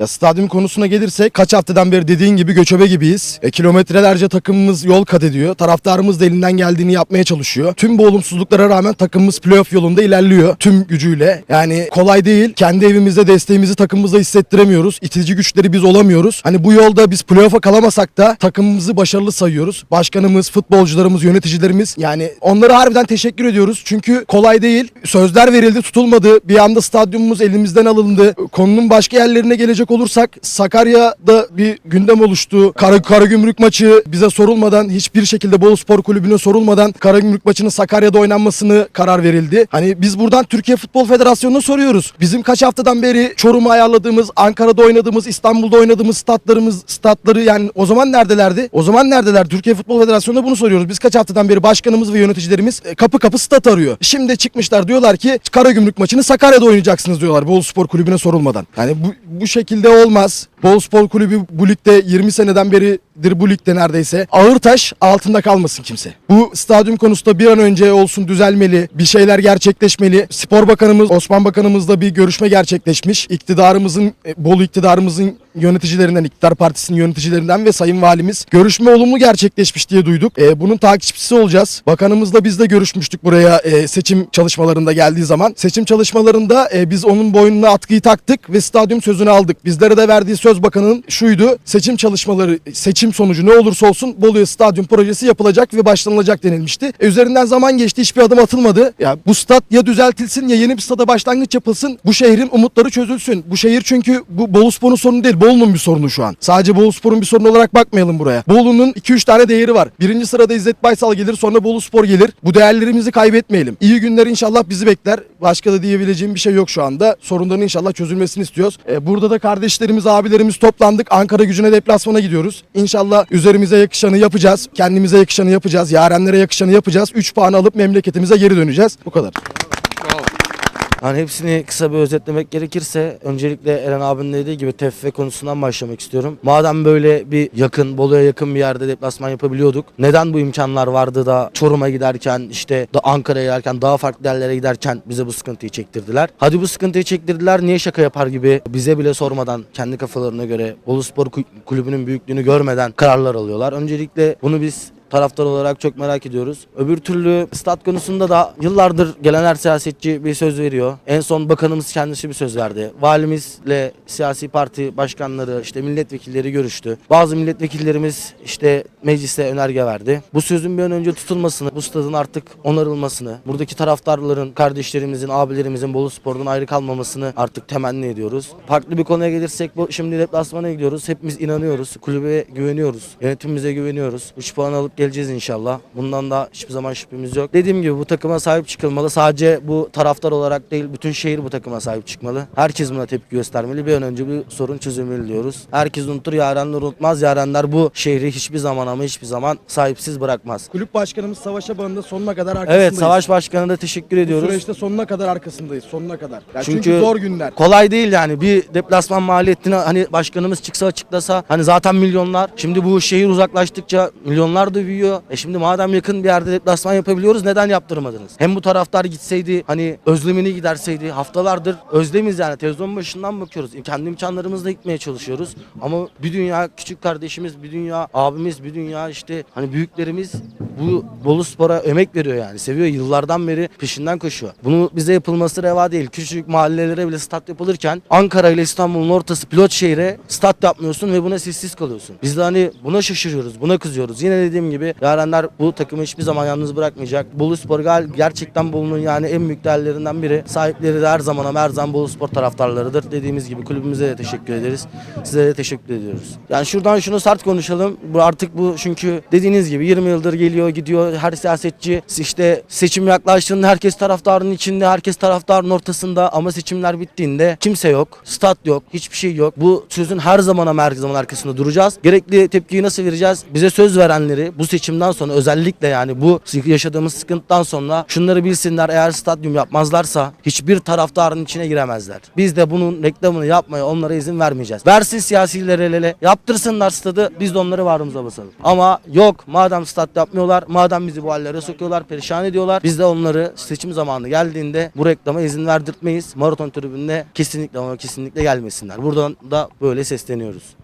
Ya stadyum konusuna gelirsek kaç haftadan beri dediğin gibi göçebe gibiyiz. E, kilometrelerce takımımız yol kat ediyor. Taraftarımız da elinden geldiğini yapmaya çalışıyor. Tüm bu olumsuzluklara rağmen takımımız playoff yolunda ilerliyor tüm gücüyle. Yani kolay değil. Kendi evimizde desteğimizi takımımıza hissettiremiyoruz. İtici güçleri biz olamıyoruz. Hani bu yolda biz playoff'a kalamasak da takımımızı başarılı sayıyoruz. Başkanımız, futbolcularımız, yöneticilerimiz yani onlara harbiden teşekkür ediyoruz. Çünkü kolay değil. Sözler verildi, tutulmadı. Bir anda stadyumumuz elimizden alındı. Konunun başka yerlerine gelecek olursak Sakarya'da bir gündem oluştu. Kara, Karagümrük maçı bize sorulmadan hiçbir şekilde Bolu Spor Kulübü'ne sorulmadan Karagümrük maçının Sakarya'da oynanmasını karar verildi. Hani biz buradan Türkiye Futbol Federasyonu'na soruyoruz. Bizim kaç haftadan beri Çorum'u ayarladığımız, Ankara'da oynadığımız, İstanbul'da oynadığımız statlarımız, statları yani o zaman neredelerdi? O zaman neredeler? Türkiye Futbol Federasyonu'na bunu soruyoruz. Biz kaç haftadan beri başkanımız ve yöneticilerimiz e, kapı kapı stat arıyor. Şimdi çıkmışlar diyorlar ki Karagümrük maçını Sakarya'da oynayacaksınız diyorlar Bolu Spor Kulübü'ne sorulmadan. Yani bu, bu şekilde olmaz. Bolu Spor Kulübü bu ligde 20 seneden beridir bu ligde neredeyse. Ağır taş altında kalmasın kimse. Bu stadyum konusunda bir an önce olsun düzelmeli. Bir şeyler gerçekleşmeli. Spor Bakanımız Osman Bakanımızla bir görüşme gerçekleşmiş. İktidarımızın e, Bolu iktidarımızın yöneticilerinden, iktidar partisinin yöneticilerinden ve sayın valimiz görüşme olumlu gerçekleşmiş diye duyduk. E, bunun takipçisi olacağız. Bakanımızla biz de görüşmüştük buraya e, seçim çalışmalarında geldiği zaman. Seçim çalışmalarında e, biz onun boynuna atkıyı taktık ve stadyum sözünü aldık. Bizlere de verdiği söz bakanının şuydu. Seçim çalışmaları, seçim sonucu ne olursa olsun Bolu'ya stadyum projesi yapılacak ve başlanılacak denilmişti. E, üzerinden zaman geçti hiçbir adım atılmadı. Ya bu stat ya düzeltilsin ya yeni bir stada başlangıç yapılsın. Bu şehrin umutları çözülsün. Bu şehir çünkü bu Bolu Spor'un sorunu değil. Bolu'nun bir sorunu şu an. Sadece Bolu Spor'un bir sorunu olarak bakmayalım buraya. Bolu'nun 2-3 tane değeri var. Birinci sırada İzzet Baysal gelir sonra Bolu Spor gelir. Bu değerlerimizi kaybetmeyelim. İyi günler inşallah bizi bekler. Başka da diyebileceğim bir şey yok şu anda. Sorunların inşallah çözülmesini istiyoruz. E, burada da kardeşlerimiz, abilerimiz toplandık. Ankara gücüne deplasmana gidiyoruz. İnşallah üzerimize yakışanı yapacağız. Kendimize yakışanı yapacağız. Yarenlere yakışanı yapacağız. 3 puan alıp memleketimize geri döneceğiz. Bu kadar. Yani hepsini kısa bir özetlemek gerekirse öncelikle Eren abinin dediği gibi TFF konusundan başlamak istiyorum. Madem böyle bir yakın, Bolu'ya yakın bir yerde deplasman yapabiliyorduk. Neden bu imkanlar vardı da Çorum'a giderken işte da Ankara'ya giderken daha farklı yerlere giderken bize bu sıkıntıyı çektirdiler. Hadi bu sıkıntıyı çektirdiler niye şaka yapar gibi bize bile sormadan kendi kafalarına göre Bolu Spor Ku- Kulübü'nün büyüklüğünü görmeden kararlar alıyorlar. Öncelikle bunu biz taraftar olarak çok merak ediyoruz. Öbür türlü stat konusunda da yıllardır gelen her siyasetçi bir söz veriyor. En son bakanımız kendisi bir söz verdi. Valimizle siyasi parti başkanları işte milletvekilleri görüştü. Bazı milletvekillerimiz işte meclise önerge verdi. Bu sözün bir an önce tutulmasını, bu stadın artık onarılmasını, buradaki taraftarların, kardeşlerimizin, abilerimizin Bolu Spor'dan ayrı kalmamasını artık temenni ediyoruz. Farklı bir konuya gelirsek bu şimdi deplasmana gidiyoruz. Hepimiz inanıyoruz. Kulübe güveniyoruz. Yönetimimize güveniyoruz. 3 puan alıp geleceğiz inşallah. Bundan da hiçbir zaman şüphemiz yok. Dediğim gibi bu takıma sahip çıkılmalı. Sadece bu taraftar olarak değil bütün şehir bu takıma sahip çıkmalı. Herkes buna tepki göstermeli. Bir an önce bu sorun çözülmeli diyoruz. Herkes unutur, yarenler unutmaz. Yarenler bu şehri hiçbir zaman ama hiçbir zaman sahipsiz bırakmaz. Kulüp başkanımız Savaş Aban'ın sonuna kadar arkasındayız. Evet Savaş Başkanı'na da teşekkür Bu ediyoruz. süreçte sonuna kadar arkasındayız. Sonuna kadar. Ya çünkü, Çünkü zor günler. Kolay değil yani bir deplasman maliyetini hani başkanımız çıksa açıklasa hani zaten milyonlar. Şimdi bu şehir uzaklaştıkça milyonlar da büyüyor. E şimdi madem yakın bir yerde deplasman yapabiliyoruz neden yaptırmadınız? Hem bu taraftar gitseydi hani özlemini giderseydi haftalardır özlemiz yani televizyon başından bakıyoruz. Kendi imkanlarımızla gitmeye çalışıyoruz. Ama bir dünya küçük kardeşimiz, bir dünya abimiz, bir dünya işte hani büyüklerimiz bu Bolu Spor'a emek veriyor yani. Seviyor yıllardan beri peşinden koşuyor. Bunu bize yapılması reva değil. Küçük mahallelere bile stat yapılırken Ankara ile İstanbul'un ortası pilot şehre stat yapmıyorsun ve buna sessiz kalıyorsun. Biz de hani buna şaşırıyoruz, buna kızıyoruz. Yine dediğim gibi yarenler bu takımı hiçbir zaman yalnız bırakmayacak. Bolu Spor gerçekten Bolu'nun yani en büyük değerlerinden biri. Sahipleri de her zaman ama her zaman Bolu Spor taraftarlarıdır. Dediğimiz gibi kulübümüze de teşekkür ederiz. Size de teşekkür ediyoruz. Yani şuradan şunu sert konuşalım. Bu artık bu çünkü dediğiniz gibi 20 yıldır geliyor gidiyor her siyasetçi işte seçim yaklaştığında herkes taraftarın içinde herkes taraftarın ortasında ama seçimler bittiğinde kimse yok. Stat yok. Hiçbir şey yok. Bu sözün her zaman ama her zaman arkasında duracağız. Gerekli tepkiyi nasıl vereceğiz? Bize söz verenleri bu seçimden sonra özellikle yani bu yaşadığımız sıkıntıdan sonra şunları bilsinler eğer stadyum yapmazlarsa hiçbir taraftarın içine giremezler. Biz de bunun reklamını yapmaya onlara izin vermeyeceğiz. Versin siyasiler el ele yaptırsınlar stadı biz de onları varımıza basalım. Ama yok madem stat yapmıyorlar yapıyorlar. Madem bizi bu hallere sokuyorlar, perişan ediyorlar. Biz de onları seçim zamanı geldiğinde bu reklama izin verdirtmeyiz. Maraton tribününe kesinlikle ama kesinlikle gelmesinler. Buradan da böyle sesleniyoruz.